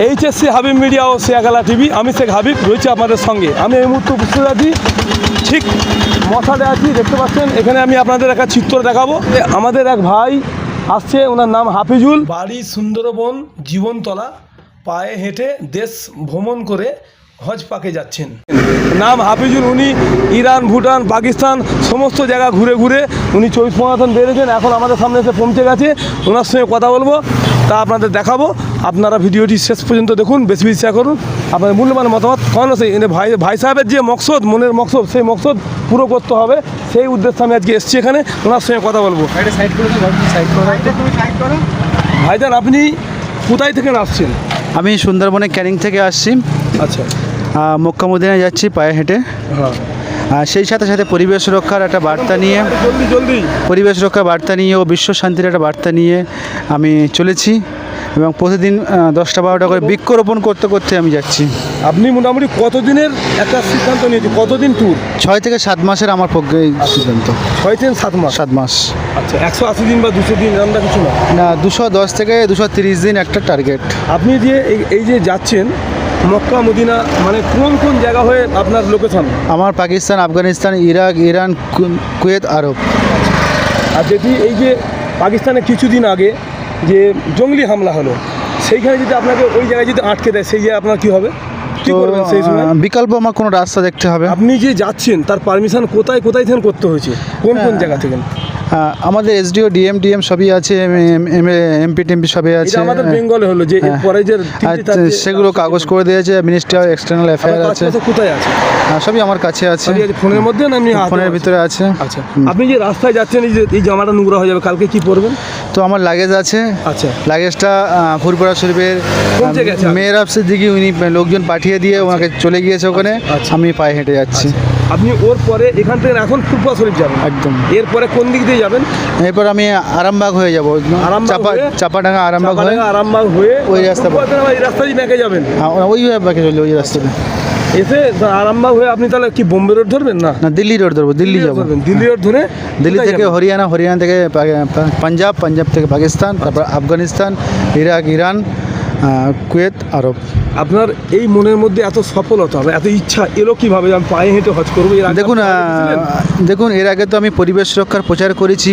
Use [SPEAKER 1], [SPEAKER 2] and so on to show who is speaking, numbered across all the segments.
[SPEAKER 1] HSC Habib media ও শেয়াগালা TV আমি শেখ হাবিব রয়েছে আপনাদের সঙ্গে। আমি এই মুহূর্তে উপস্থিত আছি ঠিক মশাতে আছি দেখতে পাচ্ছেন এখানে আমি আপনাদের একটা চিত্র দেখাবো। আমাদের এক ভাই আসছে ওনার নাম হাফিজুল। বাড়ি সুন্দরবন জীবনতলা পায়ে হেঁটে দেশ ভ্রমণ করে হজ পাকে যাচ্ছেন। নাম হাফিজুল উনি ইরান ভুটান পাকিস্তান সমস্ত জায়গা ঘুরে ঘুরে উনি চব্বিশ পনেরো বেড়েছেন এখন আমাদের সামনে এসে পৌঁছে গেছে। ওনার সঙ্গে কথা বলব। তা আপনাদের দেখাবো। আপনারা ভিডিওটি শেষ পর্যন্ত দেখুন বেশি বেশি শেয়ার করুন। আপনাদের মূল্যবান মতামত কারণ সেই ভাই ভাই সাহেবের যে মকসদ মনের মকসদ সেই মকসদ পুরো করতে হবে। সেই উদ্দেশ্যে আমি আজকে এসেছি এখানে ওনার সঙ্গে কথা বলব। ভাইজান আপনি কোথায় থেকে আসছেন?
[SPEAKER 2] আমি সুন্দরবনে ক্যানিং থেকে আসছি।
[SPEAKER 1] আচ্ছা।
[SPEAKER 2] মক্কামুদ্দিনে যাচ্ছি পায়ে হেঁটে।
[SPEAKER 1] হ্যাঁ।
[SPEAKER 2] আর সেই সাথে সাথে পরিবেশ রক্ষার একটা বার্তা নিয়ে পরিবেশ রক্ষার বার্তা নিয়ে ও বিশ্ব শান্তির একটা বার্তা নিয়ে আমি চলেছি এবং প্রতিদিন দশটা বারোটা করে বৃক্ষরোপণ করতে করতে আমি যাচ্ছি।
[SPEAKER 1] আপনি মোটামুটি কতদিনের একটা সিদ্ধান্ত নিয়েছেন? কতদিন ট্যুর
[SPEAKER 2] ছয় থেকে সাত মাসের আমার পক্ষে এই সিদ্ধান্ত।
[SPEAKER 1] ছয় থেকে সাত মাস?
[SPEAKER 2] সাত মাস।
[SPEAKER 1] আচ্ছা একশো আশি দিন বা দুশো দিন আমরা কিছু না?
[SPEAKER 2] না দুশো দশ থেকে দুশো তিরিশ দিন একটা টার্গেট
[SPEAKER 1] আপনি যে এই- এই যে যাচ্ছেন মক্কা মদিনা মানে কোন কোন জায়গা হয়ে আপনার লোকেশন
[SPEAKER 2] আমার Pakistan Afghanistan Iraq Iran Kuwait Arab.
[SPEAKER 1] আর যদি এই যে পাকিস্তানে কিছুদিন আগে যে জঙ্গলি হামলা হলো সেইখানে যদি আপনাকে ওই জায়গায় যদি আটকে দেয় সেই জায়গায় আপনার কী হবে? কী
[SPEAKER 2] তো
[SPEAKER 1] করবেন সেই
[SPEAKER 2] বিকল্প আমার কোনো রাস্তা দেখতে হবে।
[SPEAKER 1] আপনি যে যাচ্ছেন তার পারমিশন কোথায় কোথায় থেকে করতে হয়েছে? কোন কোন জায়গা থেকে?
[SPEAKER 2] আমাদের এসডিও ডিএম ডিএম সবই আছে এমপি টেমপি সবই আছে
[SPEAKER 1] আমাদের বেঙ্গলে হলো যে এর পরে যে চারটে
[SPEAKER 2] সেগুলো কাগজ করে দিয়েছে মিনিস্ট্রি অফ এক্সটার্নাল অ্যাফেয়ার আছে।
[SPEAKER 1] কোথায় আছে?
[SPEAKER 2] আহ, সবই আমার কাছে আছে।
[SPEAKER 1] ফোনের মধ্যে না এমনি
[SPEAKER 2] ফোনের ভিতরে আছে।
[SPEAKER 1] আচ্ছা আপনি যে রাস্তায় যাচ্ছেন এই যে এই জামাটা নোংরা হয়ে যাবে কালকে কি পরবেন?
[SPEAKER 2] তো আমার লাগেজ আছে।
[SPEAKER 1] আচ্ছা।
[SPEAKER 2] লাগেজটা ফুরপুরা শরীফের? মেয়ের অফিসের দিকে উনি লোকজন পাঠিয়ে দিয়ে ওনাকে চলে গিয়েছে ওখানে।
[SPEAKER 1] আচ্ছা।
[SPEAKER 2] আমি পায়ে হেঁটে যাচ্ছি।
[SPEAKER 1] আপনি ওর পরে এখান থেকে এখন ফুটবল শরীফ যাবেন?
[SPEAKER 2] একদম।
[SPEAKER 1] এরপরে কোন দিক দিয়ে যাবেন?
[SPEAKER 2] এরপর আমি আরামবাগ হয়ে যাব। চাপা চাপাডাঙ্গা আরামবাগ হয়ে
[SPEAKER 1] আরামবাগ হয়ে
[SPEAKER 2] ওই রাস্তা
[SPEAKER 1] এই রাস্তা দিয়ে ব্যাকে যাবেন?
[SPEAKER 2] হ্যাঁ, ওই চলে ওই রাস্তাতে
[SPEAKER 1] এসে আরামবাগ হয়ে আপনি তাহলে কি বোম্বে রোড ধরবেন না?
[SPEAKER 2] না দিল্লি রোড ধরবো দিল্লি যাব।
[SPEAKER 1] দিল্লি রোড ধরে
[SPEAKER 2] দিল্লি থেকে হরিয়ানা হরিয়ানা থেকে পাঞ্জাব পাঞ্জাব থেকে পাকিস্তান তারপর Afghanistan Iraq Iran Kuwait Arab.
[SPEAKER 1] আপনার এই মনের মধ্যে এত সফলতা হবে এত ইচ্ছা এলো কীভাবে আমি পায়ে হেঁটে হজ করব
[SPEAKER 2] দেখুন? দেখুন এর আগে তো আমি পরিবেশ রক্ষার প্রচার করেছি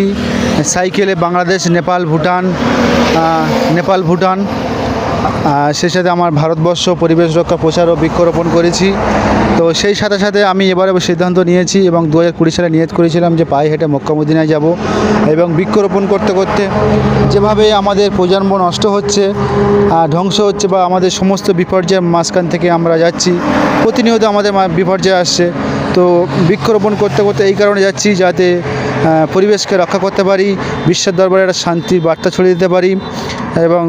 [SPEAKER 2] সাইকেলে বাংলাদেশ নেপাল ভুটান নেপাল ভুটান সেই সাথে আমার ভারতবর্ষ পরিবেশ রক্ষা, প্রচার ও বৃক্ষরোপণ করেছি। তো সেই সাথে সাথে আমি এবারে সিদ্ধান্ত নিয়েছি এবং দু হাজার কুড়ি সালে নিয়ত করেছিলাম যে পায়ে হেঁটে মক্কামুদিনায় যাব এবং বৃক্ষরোপণ করতে করতে যেভাবে আমাদের প্রজন্ম নষ্ট হচ্ছে ধ্বংস হচ্ছে বা আমাদের সমস্ত বিপর্যয়ের মাঝখান থেকে আমরা যাচ্ছি, প্রতিনিয়ত আমাদের বিপর্যয় আসছে। তো বৃক্ষরোপণ করতে করতে এই কারণে যাচ্ছি যাতে পরিবেশকে রক্ষা করতে পারি, বিশ্বের দরবারে একটা শান্তির বার্তা ছড়িয়ে দিতে পারি এবং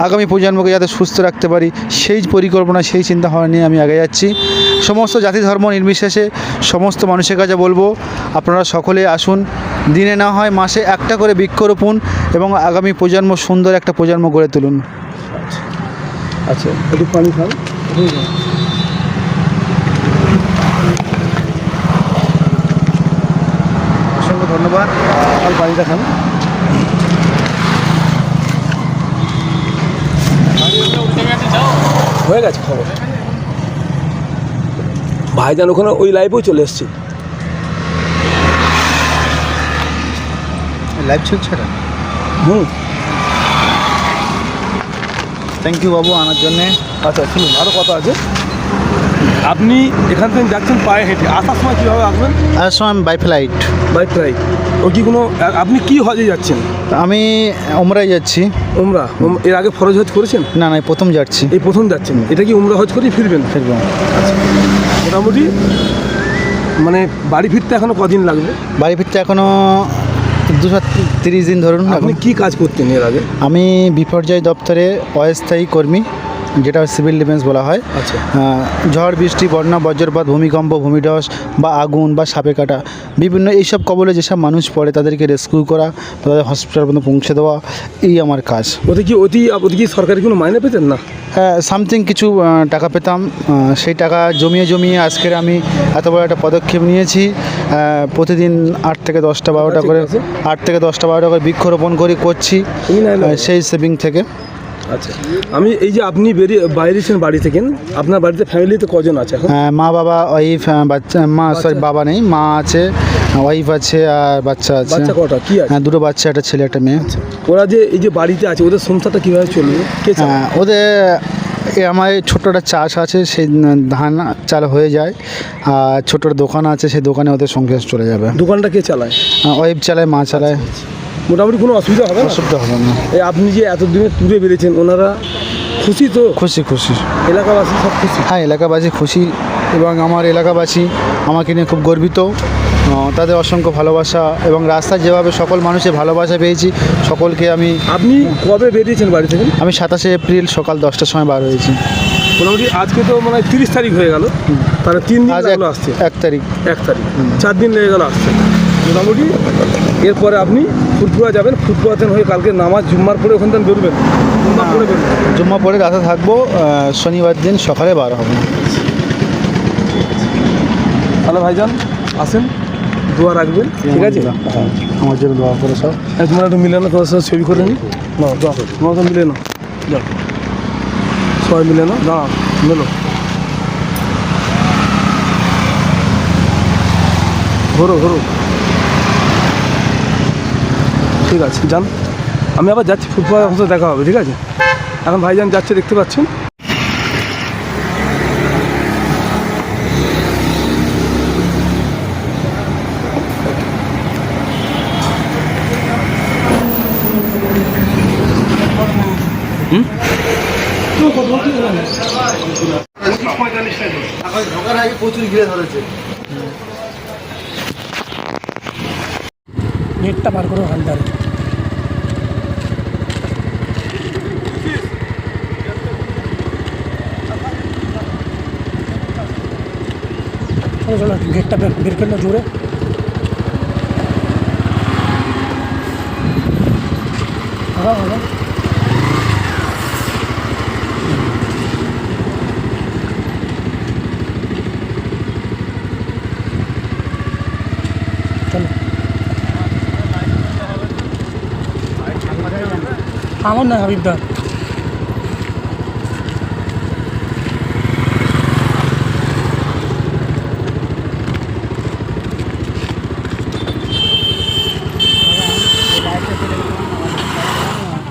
[SPEAKER 2] আগামী প্রজন্মকে যাতে সুস্থ রাখতে পারি, সেই পরিকল্পনা, সেই চিন্তা ভাবনা নিয়ে আমি আগে যাচ্ছি। সমস্ত জাতি ধর্ম নির্বিশেষে সমস্ত মানুষের কাছে বলব, আপনারা সকলে আসুন। দিনে না হয় মাসে একটা করে বৃক্ষরোপণ এবং আগামী প্রজন্ম সুন্দর একটা প্রজন্ম গড়ে তুলুন।
[SPEAKER 1] আচ্ছা
[SPEAKER 2] অসংখ্য ধন্যবাদ।
[SPEAKER 1] আর পানিটা খান। হয়ে গেছে খবর। ভাইজান ওখানে ওই লাইভেও চলে এসছে।
[SPEAKER 2] লাইভ চলছে না
[SPEAKER 1] হুম।
[SPEAKER 2] থ্যাংক ইউ বাবু আনার জন্যে।
[SPEAKER 1] আচ্ছা শুনুন আরও কথা আছে। আপনি এখান থেকে যাচ্ছেন পায়ে হেঁটে। আসার সময় কীভাবে আসবেন?
[SPEAKER 2] আসার সময় আমি বাই ফ্লাইট
[SPEAKER 1] বাই ফ্লাইট ও কি কোনো আপনি কি হজে যাচ্ছেন?
[SPEAKER 2] আমি ওমরাই যাচ্ছি।
[SPEAKER 1] উমরা? উম- এর আগে ফরজ হজ করেছেন?
[SPEAKER 2] না না প্রথম যাচ্ছি।
[SPEAKER 1] এই প্রথম যাচ্ছেন। এটা কি উমরা হজ করেই ফিরবেন?
[SPEAKER 2] ফিরবো।
[SPEAKER 1] মোটামুটি মানে বাড়ি ফিরতে এখনও কদিন লাগবে?
[SPEAKER 2] বাড়ি ফিরতে এখনও দুশো তিরিশ দিন ধরুন
[SPEAKER 1] আপনি
[SPEAKER 2] এখন।
[SPEAKER 1] কি কাজ করতেন এর আগে?
[SPEAKER 2] আমি বিপর্যয় দপ্তরে অস্থায়ী কর্মী। যেটা সিভিল ডিফেন্স বলা হয়।
[SPEAKER 1] আচ্ছা।
[SPEAKER 2] ঝড় বৃষ্টি বন্যা বজ্রপাত ভূমিকম্প ভূমিধস বা আগুন বা সাপে কাটা বিভিন্ন এইসব কবলে যেসব মানুষ পড়ে তাদেরকে রেস্কিউ করা তাদের হসপিটাল পর্যন্ত পৌঁছে দেওয়া এই আমার কাজ।
[SPEAKER 1] ওতে কি অতি ওতে কি সরকারি কোনো মাইনে পেতেন না?
[SPEAKER 2] হ্যাঁ সামথিং কিছু টাকা পেতাম। সেই টাকা জমিয়ে জমিয়ে আজকের আমি এত বড় একটা পদক্ষেপ নিয়েছি। প্রতিদিন আট থেকে দশটা বারোটা করে আট থেকে দশটা বারোটা করে বৃক্ষরোপণ করে করছি সেই সেভিং থেকে।
[SPEAKER 1] আচ্ছা। আমি এই যে আপনি বেরিয়ে বাইরেছেন বাড়ি থেকে আপনার বাড়িতে ফ্যামিলিতে কজন আছে এখন?
[SPEAKER 2] মা বাবা ওয়াইফ বাচ্চা মা সরি বাবা নেই মা আছে ওয়াইফ আছে আর বাচ্চা আছে।
[SPEAKER 1] বাচ্চা কটা? কি আছে?
[SPEAKER 2] হ্যাঁ দুটো বাচ্চা একটা ছেলে একটা মেয়ে।
[SPEAKER 1] ওরা যে এই যে বাড়িতে আছে ওদের সংসারটা কীভাবে চলবে?
[SPEAKER 2] হ্যাঁ, ওদের আমার এই ছোট্ট একটা চাষ আছে সেই ধান চাল হয়ে যায় আর ছোট্ট দোকান আছে সেই দোকানে ওদের সংসার চলে যাবে।
[SPEAKER 1] দোকানটা কে চালায়?
[SPEAKER 2] ওয়াইফ চালায় মা চালায়।
[SPEAKER 1] মোটামুটি কোনো অসুবিধা হবে না?
[SPEAKER 2] অসুবিধা হবে না।
[SPEAKER 1] এই আপনি যে এতদিনে ট্যুরে বেরিয়েছেন ওনারা খুশি তো?
[SPEAKER 2] খুশি খুশি।
[SPEAKER 1] এলাকাবাসী সব খুশি?
[SPEAKER 2] হ্যাঁ এলাকাবাসী খুশি এবং আমার এলাকাবাসী আমাকে নিয়ে খুব গর্বিত। তাদের অসংখ্য ভালোবাসা এবং রাস্তায় যেভাবে সকল মানুষের ভালোবাসা পেয়েছি সকলকে আমি
[SPEAKER 1] আপনি কবে বেরিয়েছেন বাড়ি থেকে?
[SPEAKER 2] আমি সাতাশে এপ্রিল সকাল দশটার সময় বার হয়েছি।
[SPEAKER 1] মোটামুটি আজকে তো মানে তিরিশ তারিখ হয়ে গেল। তাহলে তিন দিন আসছে
[SPEAKER 2] এক তারিখ।
[SPEAKER 1] এক তারিখ। চার দিন লেগে গেল আসছে মোটামুটি। এরপরে আপনি ফুটপুরা যাবেন ফুটপুরাতে হয়ে কালকে নামাজ জুম্মার পরে ওখান থেকে বেরোবেন। জুম্মার পরে
[SPEAKER 2] জুম্মা পরে রাতে থাকব শনিবার দিন সকালে বার হবে।
[SPEAKER 1] তাহলে ভাইজান আসেন দোয়া রাখবেন ঠিক আছে?
[SPEAKER 2] আমার জন্য দোয়া করে সব।
[SPEAKER 1] হ্যাঁ তোমরা একটু মিলে না তোমার সাথে ছবি করে নি? না যাও তোমার তো মিলে না যাও। সবাই মিলে না দাঁড়াও মেলো। ঘোরো ঘোরো। ঠিক আছে, যান। আমি আবার যাচ্ছি ফুটবল সাথে দেখা হবে, ঠিক আছে? এখন ভাইজান যাচ্ছে, দেখতে পাচ্ছেন?
[SPEAKER 2] প্রচুর ঘিরে ধরেছে
[SPEAKER 3] নেটটা বার করো হালদার চলো চলো গেটটা বের বের করল জোরে। আগাও আগাও চলো আমার না হাবিবদার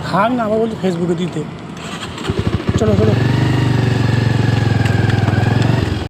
[SPEAKER 3] খান না আবার বলছি ফেসবুকে দিতে। চলো চলো।